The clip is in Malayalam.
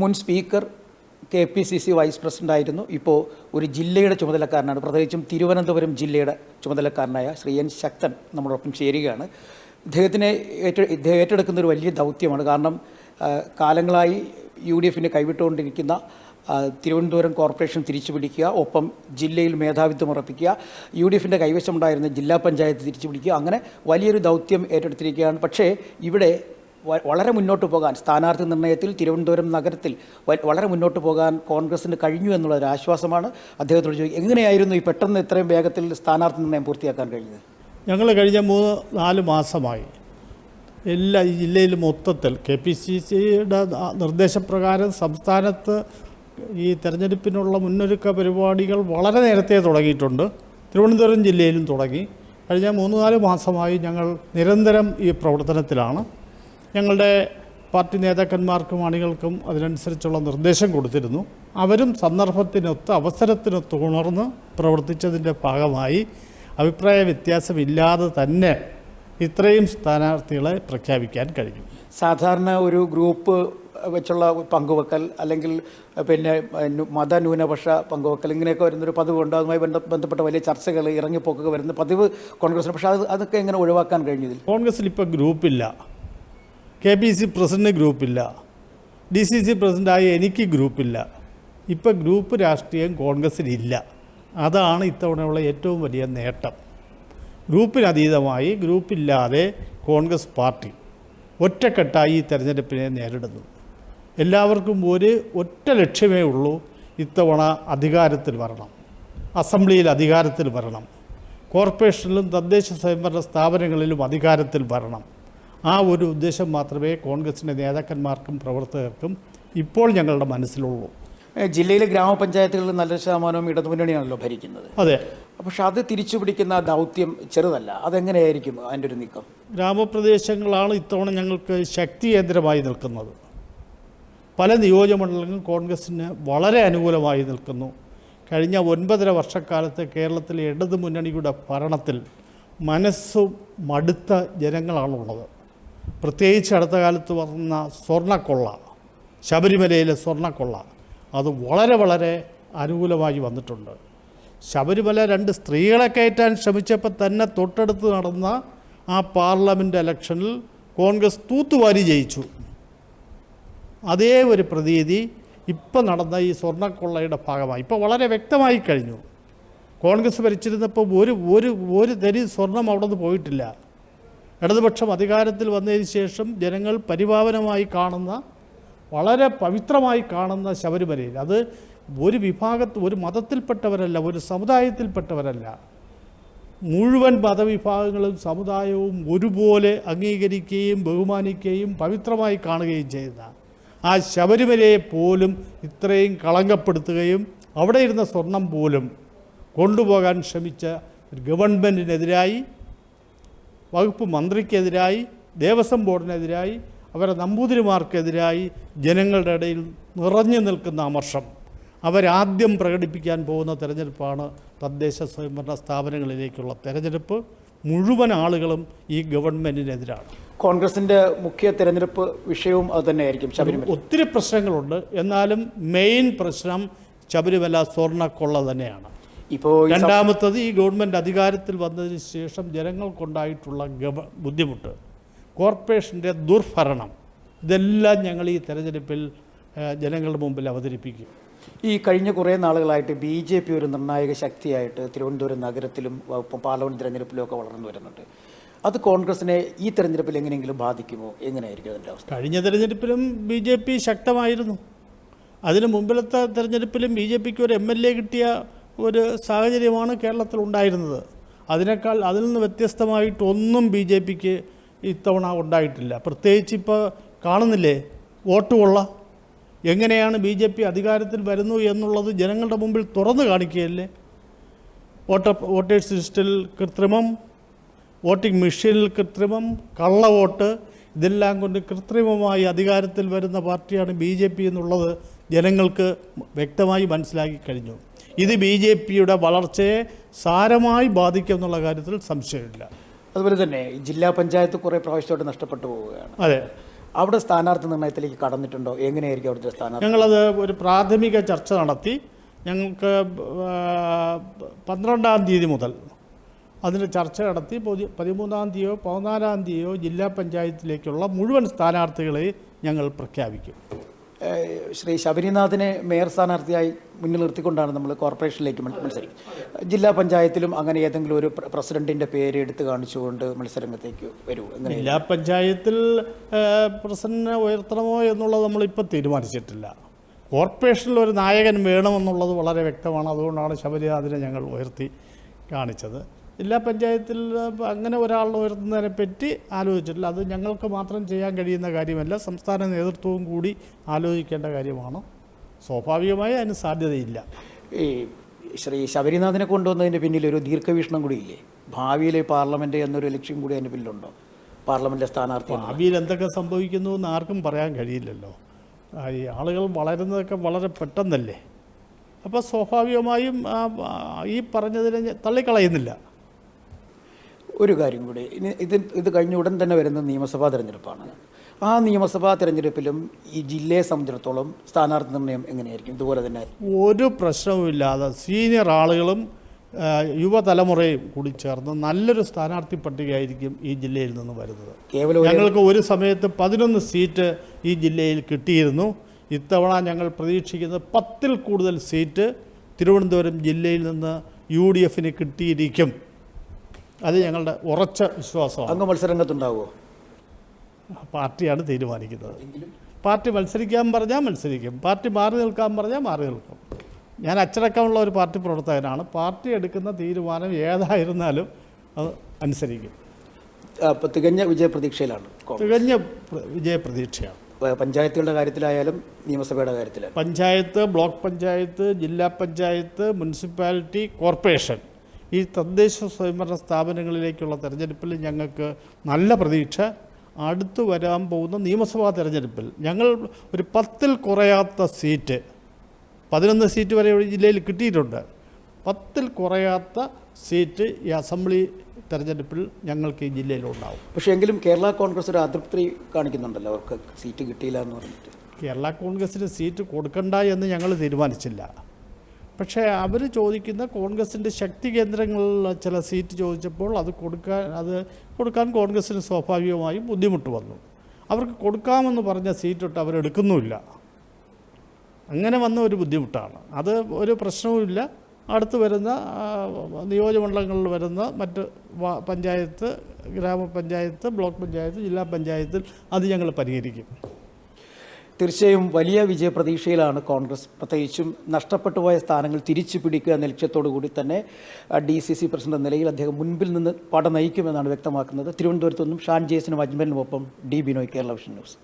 മുൻ speaker K P C C vice പ്രസിഡന്റായിരുന്നു ഇപ്പോൾ ഒരു ജില്ലയുടെ ചുമതലക്കാരനാണ്. പ്രത്യേകിച്ചും തിരുവനന്തപുരം ജില്ലയുടെ ചുമതലക്കാരനായ ശ്രീ എൻ ശക്തൻ നമ്മളോടൊപ്പം ചേരുകയാണ്. ഇദ്ദേഹത്തിനെ ഏറ്റ ഇദ്ദേഹം ഏറ്റെടുക്കുന്ന ഒരു വലിയ ദൗത്യമാണ്. കാരണം കാലങ്ങളായി യു ഡി എഫിനെ കൈവിട്ടുകൊണ്ടിരിക്കുന്ന തിരുവനന്തപുരം കോർപ്പറേഷൻ തിരിച്ചു പിടിക്കുക ഒപ്പം ജില്ലയിൽ മേധാവിത്വം ഉറപ്പിക്കുക യു ഡി എഫിന്റെ കൈവശമുണ്ടായിരുന്ന ജില്ലാ പഞ്ചായത്ത് തിരിച്ചു പിടിക്കുക അങ്ങനെ വലിയൊരു ദൗത്യം ഏറ്റെടുത്തിരിക്കുകയാണ്. പക്ഷേ ഇവിടെ വളരെ മുന്നോട്ട് പോകാൻ സ്ഥാനാർത്ഥി നിർണയത്തിൽ തിരുവനന്തപുരം നഗരത്തിൽ വളരെ മുന്നോട്ട് പോകാൻ കോൺഗ്രസിന് കഴിഞ്ഞു എന്നുള്ള ഒരു ആശ്വാസമാണ്. അദ്ദേഹത്തോട് ചോദിക്കുക എങ്ങനെയായിരുന്നു ഈ പെട്ടെന്ന് ഇത്രയും വേഗത്തിൽ സ്ഥാനാർത്ഥി നിർണയം പൂർത്തിയാക്കാൻ കഴിഞ്ഞത്? ഞങ്ങൾ കഴിഞ്ഞ മൂന്ന് നാല് മാസമായി എല്ലാ ഈ ജില്ലയിൽ മൊത്തത്തിൽ കെ പി സി സിയുടെ നിർദ്ദേശപ്രകാരം സംസ്ഥാനത്ത് ഈ തെരഞ്ഞെടുപ്പിനുള്ള മുന്നൊരുക്ക പരിപാടികൾ വളരെ നേരത്തെ തുടങ്ങിയിട്ടുണ്ട്. തിരുവനന്തപുരം ജില്ലയിലും തുടങ്ങി. കഴിഞ്ഞ മൂന്ന് നാല് മാസമായി ഞങ്ങൾ നിരന്തരം ഈ പ്രവർത്തനത്തിലാണ്. ഞങ്ങളുടെ പാർട്ടി നേതാക്കന്മാർക്കും അണികൾക്കും അതിനനുസരിച്ചുള്ള നിർദ്ദേശം കൊടുത്തിരുന്നു. അവരും സന്ദർഭത്തിനൊത്ത് അവസരത്തിനൊത്ത് ഉണർന്ന് പ്രവർത്തിച്ചതിന്റെ ഭാഗമായി അഭിപ്രായ വ്യത്യാസമില്ലാതെ തന്നെ ഇത്രയും സ്ഥാനാർത്ഥികളെ പ്രഖ്യാപിക്കാൻ കഴിയും സാധാരണ ഒരു ഗ്രൂപ്പ് വെച്ചുള്ള പങ്കുവെക്കൽ അല്ലെങ്കിൽ പിന്നെ മത ന്യൂനപക്ഷ പങ്കുവെക്കൽ ഇങ്ങനെയൊക്കെ വരുന്നൊരു പതിവുണ്ട്. അതുമായി ബന്ധപ്പെട്ട വലിയ ചർച്ചകൾ ഇറങ്ങിപ്പോക്കൊക്കെ വരുന്ന പതിവ് കോൺഗ്രസിന്. പക്ഷേ അത് അതൊക്കെ എങ്ങനെ ഒഴിവാക്കാൻ കഴിഞ്ഞതിൽ കോൺഗ്രസിൽ ഇപ്പോൾ ഗ്രൂപ്പില്ല. കെ പി സി പ്രസിഡന്റ് ഗ്രൂപ്പില്ല. ഡി സി സി പ്രസിഡന്റായ എനിക്ക് ഗ്രൂപ്പില്ല. ഇപ്പോൾ ഗ്രൂപ്പ് രാഷ്ട്രീയം കോൺഗ്രസ്സിനില്ല. അതാണ് ഇത്തവണയുള്ള ഏറ്റവും വലിയ നേട്ടം. ഗ്രൂപ്പിനതീതമായി ഗ്രൂപ്പില്ലാതെ കോൺഗ്രസ് പാർട്ടി ഒറ്റക്കെട്ടായി ഈ തെരഞ്ഞെടുപ്പിനെ നേരിടുന്നു. എല്ലാവർക്കും ഒരു ഒറ്റ ലക്ഷ്യമേ ഉള്ളൂ ഇത്തവണ അധികാരത്തിൽ വരണം. അസംബ്ലിയിൽ അധികാരത്തിൽ വരണം. കോർപ്പറേഷനിലും തദ്ദേശ സ്വയംഭരണ സ്ഥാപനങ്ങളിലും അധികാരത്തിൽ വരണം. ആ ഒരു ഉദ്ദേശം മാത്രമേ കോൺഗ്രസിന്റെ നേതാക്കന്മാർക്കും പ്രവർത്തകർക്കും ഇപ്പോൾ ഞങ്ങളുടെ മനസ്സിലുള്ളൂ. ജില്ലയിലെ ഗ്രാമപഞ്ചായത്തുകളിൽ നല്ല ശതമാനവും ഇടതുമുന്നണിയാണല്ലോ ഭരിക്കുന്നത്. അതെ. പക്ഷെ അത് തിരിച്ചു പിടിക്കുന്ന ദൗത്യം ചെറുതല്ല. അതെങ്ങനെയായിരിക്കും അതിന്റെ ഒരു നീക്കം? ഗ്രാമപ്രദേശങ്ങളാണ് ഇത്തവണ ഞങ്ങൾക്ക് ശക്തി കേന്ദ്രമായി നിൽക്കുന്നത്. പല നിയോജകമണ്ഡലങ്ങളും കോൺഗ്രസിന് വളരെ അനുകൂലമായി നിൽക്കുന്നു. കഴിഞ്ഞ ഒൻപതര വർഷക്കാലത്ത് കേരളത്തിലെ ഇടതു മുന്നണിയുടെ ഭരണത്തിൽ മനസ്സും മടുത്ത ജനങ്ങളാണുള്ളത്. പ്രത്യേകിച്ച് അടുത്ത കാലത്ത് വന്ന സ്വർണക്കൊള്ള ശബരിമലയിലെ സ്വർണക്കൊള്ള അത് വളരെ വളരെ അനുകൂലമായി വന്നിട്ടുണ്ട്. ശബരിമല രണ്ട് സ്ത്രീകളെ കയറ്റാൻ ശ്രമിച്ചപ്പോൾ തന്നെ തൊട്ടടുത്ത് നടന്ന ആ പാർലമെന്റ് ഇലക്ഷനിൽ കോൺഗ്രസ് തൂത്തുവാരി ജയിച്ചു. അതേ ഒരു പ്രതീതി ഇപ്പം നടന്ന ഈ സ്വർണക്കൊള്ളയുടെ ഭാഗമായി. ഇപ്പോൾ വളരെ വ്യക്തമായി കഴിഞ്ഞു. കോൺഗ്രസ് ഭരിച്ചിരുന്നപ്പോൾ ഒരു ഒരു ഒരു തരി സ്വർണം അവിടെ നിന്ന് പോയിട്ടില്ല. ഇടതുപക്ഷം അധികാരത്തിൽ വന്നതിന് ശേഷം ജനങ്ങൾ പരിപാവനമായി കാണുന്ന വളരെ പവിത്രമായി കാണുന്ന ശബരിമലയിൽ. അത് ഒരു വിഭാഗത്ത് ഒരു മതത്തിൽപ്പെട്ടവരല്ല ഒരു സമുദായത്തിൽപ്പെട്ടവരല്ല. മുഴുവൻ മതവിഭാഗങ്ങളും സമുദായവും ഒരുപോലെ അംഗീകരിക്കുകയും ബഹുമാനിക്കുകയും പവിത്രമായി കാണുകയും ചെയ്യുന്ന ആ ശബരിമലയെ പോലും ഇത്രയും കളങ്കപ്പെടുത്തുകയും അവിടെ ഇരുന്ന സ്വർണം പോലും കൊണ്ടുപോകാൻ ശ്രമിച്ച ഗവൺമെന്റിനെതിരായി വകുപ്പ് മന്ത്രിക്കെതിരായി ദേവസ്വം ബോർഡിനെതിരായി അവരെ നമ്പൂതിരിമാർക്കെതിരായി ജനങ്ങളുടെ ഇടയിൽ നിറഞ്ഞു നിൽക്കുന്ന അമർഷം. അവരാദ്യം പ്രകടിപ്പിക്കാൻ പോകുന്ന തെരഞ്ഞെടുപ്പാണ് തദ്ദേശ സ്വയംഭരണ സ്ഥാപനങ്ങളിലേക്കുള്ള തെരഞ്ഞെടുപ്പ്. മുഴുവൻ ആളുകളും ഈ ഗവൺമെന്റിനെതിരാണ് കോൺഗ്രസിന്റെ മുഖ്യ തെരഞ്ഞെടുപ്പ് വിഷയവും അത് തന്നെയായിരിക്കും ശബരിമല. ഒത്തിരി പ്രശ്നങ്ങളുണ്ട്. എന്നാലും മെയിൻ പ്രശ്നം ശബരിമല സ്വർണക്കൊള്ള തന്നെയാണ്. ഇപ്പോൾ രണ്ടാമത്തത് ഈ ഗവൺമെന്റ് അധികാരത്തിൽ വന്നതിന് ശേഷം ജനങ്ങൾക്കുണ്ടായിട്ടുള്ള ഗവ ബുദ്ധിമുട്ട്. കോർപ്പറേഷന്റെ ദുർഭരണം. ഇതെല്ലാം ഞങ്ങൾ ഈ തെരഞ്ഞെടുപ്പിൽ ജനങ്ങളുടെ മുമ്പിൽ അവതരിപ്പിക്കും. ഈ കഴിഞ്ഞ കുറേ നാളുകളായിട്ട് ബി ജെ പി ഒരു നിർണായക ശക്തിയായിട്ട് തിരുവനന്തപുരം നഗരത്തിലും ഇപ്പം പാർലമെന്റ് തിരഞ്ഞെടുപ്പിലും ഒക്കെ വളർന്നു വരുന്നുണ്ട്. അത് കോൺഗ്രസിനെ ഈ തെരഞ്ഞെടുപ്പിൽ എങ്ങനെയെങ്കിലും ബാധിക്കുമോ? എങ്ങനെയായിരിക്കും അതിന്റെ അവസ്ഥ? കഴിഞ്ഞ തെരഞ്ഞെടുപ്പിലും ബി ജെ പി ശക്തമായിരുന്നു. അതിന് മുമ്പിലത്തെ തെരഞ്ഞെടുപ്പിലും ബി ജെ പിക്ക് ഒരു എം എൽ എ കിട്ടിയ ഒരു സാഹചര്യമാണ് കേരളത്തിൽ ഉണ്ടായിരുന്നത്. അതിനേക്കാൾ അതിൽ നിന്ന് വ്യത്യസ്തമായിട്ടൊന്നും ബി ജെ പിക്ക് ഇത്തവണ ഉണ്ടായിട്ടില്ല. പ്രത്യേകിച്ച് ഇപ്പോൾ കാണുന്നില്ലേ? വോട്ട് കൊള്ള. എങ്ങനെയാണ് ബി ജെ പി അധികാരത്തിൽ വരുന്നു എന്നുള്ളത് ജനങ്ങളുടെ മുമ്പിൽ തുറന്നു കാണിക്കുകയല്ലേ? വോട്ട വോട്ടേഴ്സ് ലിസ്റ്റിൽ കൃത്രിമം വോട്ടിംഗ് മെഷീനിൽ കൃത്രിമം കള്ള വോട്ട് ഇതെല്ലാം കൊണ്ട് കൃത്രിമമായി അധികാരത്തിൽ വരുന്ന പാർട്ടിയാണ് ബി ജെ പി എന്നുള്ളത് ജനങ്ങൾക്ക് വ്യക്തമായി മനസ്സിലാക്കി കഴിഞ്ഞു. ഇത് ബി ജെ പിയുടെ വളർച്ചയെ സാരമായി ബാധിക്കും എന്നുള്ള കാര്യത്തിൽ സംശയമില്ല. അതുപോലെ തന്നെ ജില്ലാ പഞ്ചായത്ത് കുറേ പ്രാവശ്യമായിട്ട് നഷ്ടപ്പെട്ടു പോവുകയാണ്. അതെ. അവിടെ സ്ഥാനാർത്ഥി നിർണയത്തിലേക്ക് കടന്നിട്ടുണ്ടോ? എങ്ങനെയായിരിക്കും അവിടുത്തെ സ്ഥാനാർത്ഥി? ഞങ്ങളത് ഒരു പ്രാഥമിക ചർച്ച നടത്തി. ഞങ്ങൾക്ക് പന്ത്രണ്ടാം തീയതി മുതൽ അതിന് ചർച്ച നടത്തി. പൊതി- പതിമൂന്നാം തീയതിയോ പതിനാലാം തീയതിയോ ജില്ലാ പഞ്ചായത്തിലേക്കുള്ള മുഴുവൻ സ്ഥാനാർത്ഥികളെ ഞങ്ങൾ പ്രഖ്യാപിക്കും. ശ്രീ ശബരിനാഥിനെ മേയർ സ്ഥാനാർത്ഥിയായി മുന്നിൽ നിർത്തിക്കൊണ്ടാണ് നമ്മൾ കോർപ്പറേഷനിലേക്ക് മത്സരിക്കും മത്സരിക്കുന്നത്. ജില്ലാ പഞ്ചായത്തിലും അങ്ങനെ ഏതെങ്കിലും ഒരു പ്രസിഡന്റിന്റെ പേര് എടുത്ത് കാണിച്ചുകൊണ്ട് മത്സരംഗത്തേക്ക് വരൂ. ജില്ലാ പഞ്ചായത്തിൽ പ്രസിഡന്റിനെ ഉയർത്തണമോ എന്നുള്ളത് നമ്മളിപ്പോൾ തീരുമാനിച്ചിട്ടില്ല. കോർപ്പറേഷനിൽ ഒരു നായകൻ വേണമെന്നുള്ളത് വളരെ വ്യക്തമാണ്. അതുകൊണ്ടാണ് ശബരിനാഥിനെ ഞങ്ങൾ ഉയർത്തി കാണിച്ചത്. ജില്ലാ പഞ്ചായത്തിൽ അങ്ങനെ ഒരാൾ ഉയർത്തുന്നതിനെ പറ്റി ആലോചിച്ചിട്ടില്ല. അത് ഞങ്ങൾക്ക് മാത്രം ചെയ്യാൻ കഴിയുന്ന കാര്യമല്ല. സംസ്ഥാന നേതൃത്വവും കൂടി ആലോചിക്കേണ്ട കാര്യമാണ്. സ്വാഭാവികമായി അതിന് സാധ്യതയില്ല. ഈ ശ്രീ ശബരിനാഥിനെ കൊണ്ടുവന്നതിന്റെ പിന്നിൽ ഒരു ദീർഘവീക്ഷണം കൂടിയില്ലേ? ഭാവിയിലെ പാർലമെന്റ് എന്നൊരു ലക്ഷ്യം കൂടി അതിന്റെ പിന്നിലുണ്ടോ? പാർലമെന്റിലെ സ്ഥാനാർത്ഥി ഭാവിയിൽ എന്തൊക്കെ സംഭവിക്കുന്നു എന്ന് ആർക്കും പറയാൻ കഴിയില്ലല്ലോ. ഈ ആളുകൾ വളരുന്നതൊക്കെ വളരെ പെട്ടെന്നല്ലേ? അപ്പോൾ സ്വാഭാവികമായും ഈ പറഞ്ഞതിനെ തള്ളിക്കളയുന്നില്ല. ഒരു കാര്യം കൂടി. ഇനി ഇത് ഇത് കഴിഞ്ഞ ഉടൻ തന്നെ വരുന്ന നിയമസഭാ തിരഞ്ഞെടുപ്പാണ്. ആ നിയമസഭാ തിരഞ്ഞെടുപ്പിലും ഈ ജില്ലയെ സംബന്ധിച്ചിടത്തോളം സ്ഥാനാർത്ഥി നിർണയം എങ്ങനെയായിരിക്കും? ഇതുപോലെ തന്നെ ഒരു പ്രശ്നവുമില്ലാതെ സീനിയർ ആളുകളും യുവതലമുറയും കൂടി ചേർന്ന് നല്ലൊരു സ്ഥാനാർത്ഥി പട്ടികയായിരിക്കും ഈ ജില്ലയിൽ നിന്ന് വരുന്നത്. കേവലം ഞങ്ങൾക്ക് ഒരു സമയത്ത് പതിനൊന്ന് സീറ്റ് ഈ ജില്ലയിൽ കിട്ടിയിരുന്നു. ഇത്തവണ ഞങ്ങൾ പ്രതീക്ഷിക്കുന്നത് പത്തിൽ കൂടുതൽ സീറ്റ് തിരുവനന്തപുരം ജില്ലയിൽ നിന്ന് യു ഡി എഫിന് കിട്ടിയിരിക്കും. അത് ഞങ്ങളുടെ ഉറച്ച വിശ്വാസമാണ്. അങ്ങ് മത്സരരംഗത്തുണ്ടാവുമോ പാർട്ടിയാണ് തീരുമാനിക്കുന്നത്. പാർട്ടി മത്സരിക്കാൻ പറഞ്ഞാൽ മത്സരിക്കും. പാർട്ടി മാറി നിൽക്കാൻ പറഞ്ഞാൽ മാറി നിൽക്കും. ഞാൻ അച്ചടക്കമുള്ള ഒരു പാർട്ടി പ്രവർത്തകനാണ്. പാർട്ടി എടുക്കുന്ന തീരുമാനം ഏതായിരുന്നാലും അത് അനുസരിക്കും. തികഞ്ഞ വിജയപ്രതീക്ഷയിലാണ്. തികഞ്ഞ വിജയപ്രതീക്ഷയാണ്. പഞ്ചായത്തുകളുടെ കാര്യത്തിലായാലും നിയമസഭയുടെ കാര്യത്തിലായാലും. പഞ്ചായത്ത് ബ്ലോക്ക് പഞ്ചായത്ത് ജില്ലാ പഞ്ചായത്ത് മുനിസിപ്പാലിറ്റി കോർപ്പറേഷൻ. ഈ തദ്ദേശ സ്വയംഭരണ സ്ഥാപനങ്ങളിലേക്കുള്ള തെരഞ്ഞെടുപ്പിൽ ഞങ്ങൾക്ക് നല്ല പ്രതീക്ഷ. അടുത്തു വരാൻ പോകുന്ന നിയമസഭാ തെരഞ്ഞെടുപ്പിൽ ഞങ്ങൾ ഒരു പത്തിൽ കുറയാത്ത സീറ്റ് പതിനൊന്ന് സീറ്റ് വരെ ഒരു ജില്ലയിൽ കിട്ടിയിട്ടുണ്ട്. പത്തിൽ കുറയാത്ത സീറ്റ് ഈ അസംബ്ലി തെരഞ്ഞെടുപ്പിൽ ഞങ്ങൾക്ക് ഈ ജില്ലയിലുണ്ടാവും പക്ഷേ എങ്കിലും കേരള കോൺഗ്രസ് ഒരു അതൃപ്തി കാണിക്കുന്നുണ്ടല്ലോ അവർക്ക് സീറ്റ് കിട്ടിയില്ല എന്ന് പറഞ്ഞിട്ട്. കേരള കോൺഗ്രസിന് സീറ്റ് കൊടുക്കണ്ട എന്ന് ഞങ്ങൾ തീരുമാനിച്ചില്ല. പക്ഷേ അവർ ചോദിക്കുന്ന കോൺഗ്രസിന്റെ ശക്തി കേന്ദ്രങ്ങളിൽ ചില സീറ്റ് ചോദിച്ചപ്പോൾ അത് കൊടുക്കാൻ അത് കൊടുക്കാൻ കോൺഗ്രസ്സിന് സ്വാഭാവികമായും ബുദ്ധിമുട്ട് വന്നു. അവർക്ക് കൊടുക്കാമെന്ന് പറഞ്ഞ സീറ്റൊട്ട് അവരെടുക്കുന്നുമില്ല അങ്ങനെ വന്ന ഒരു ബുദ്ധിമുട്ടാണ്. അത് ഒരു പ്രശ്നവുമില്ല അടുത്ത് വരുന്ന നിയോജകമണ്ഡലങ്ങളിൽ വരുന്ന മറ്റ് പഞ്ചായത്ത് ഗ്രാമപഞ്ചായത്ത് ബ്ലോക്ക് പഞ്ചായത്ത് ജില്ലാ പഞ്ചായത്തിൽ അത് ഞങ്ങൾ പരിഹരിക്കും. തീർച്ചയായും വലിയ വിജയപ്രതീക്ഷയിലാണ് കോൺഗ്രസ്. പ്രത്യേകിച്ചും നഷ്ടപ്പെട്ടു പോയ സ്ഥാനങ്ങൾ തിരിച്ചു പിടിക്കുക എന്ന ലക്ഷ്യത്തോടു കൂടി തന്നെ ഡി സി സി പ്രസിഡന്റ് നിലയിൽ അദ്ദേഹം മുൻപിൽ നിന്ന് പട നയിക്കുമെന്നാണ് വ്യക്തമാക്കുന്നത്. തിരുവനന്തപുരത്തു നിന്നും ഷാൻ ജേസിനും അജ്മലിനുമൊപ്പം D Binoy Kerala vision news.